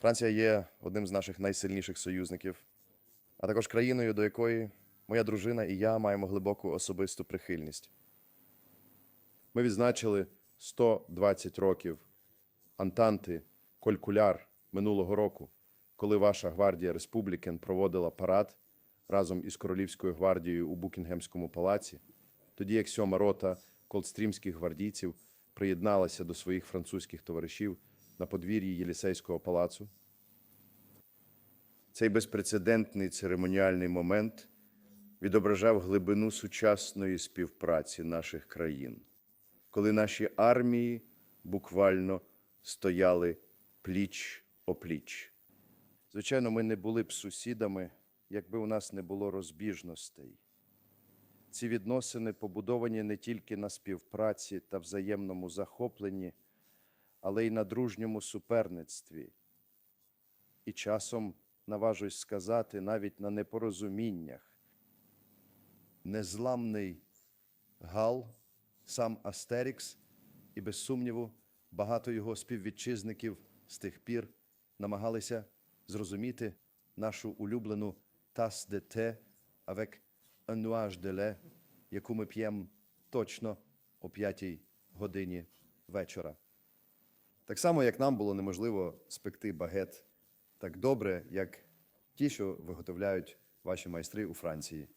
Франція є одним з наших найсильніших союзників, а також країною, до якої моя дружина і я маємо глибоку особисту прихильність. Ми відзначили 120 років Антанти Колькуляр минулого року, коли ваша гвардія Республікен проводила парад разом із Королівською гвардією у Букінгемському палаці, тоді як сьома рота колдстрімських гвардійців приєдналася до своїх французьких товаришів на подвір'ї Єлісейського палацу. Цей безпрецедентний церемоніальний момент відображав глибину сучасної співпраці наших країн, коли наші армії буквально стояли пліч опліч. Звичайно, ми не були б сусідами, якби у нас не було розбіжностей. Ці відносини побудовані не тільки на співпраці та взаємному захопленні, але й на дружньому суперництві. І часом, наважусь сказати, навіть на непорозуміннях. Незламний Гал, сам Астерікс, і, без сумніву, багато його співвітчизників з тих пір намагалися зрозуміти нашу улюблену тас де те avec un nuage de яку ми п'ємо точно о п'ятій годині вечора. Так само, як нам було неможливо спекти багет так добре, як ті, що виготовляють ваші майстри у Франції.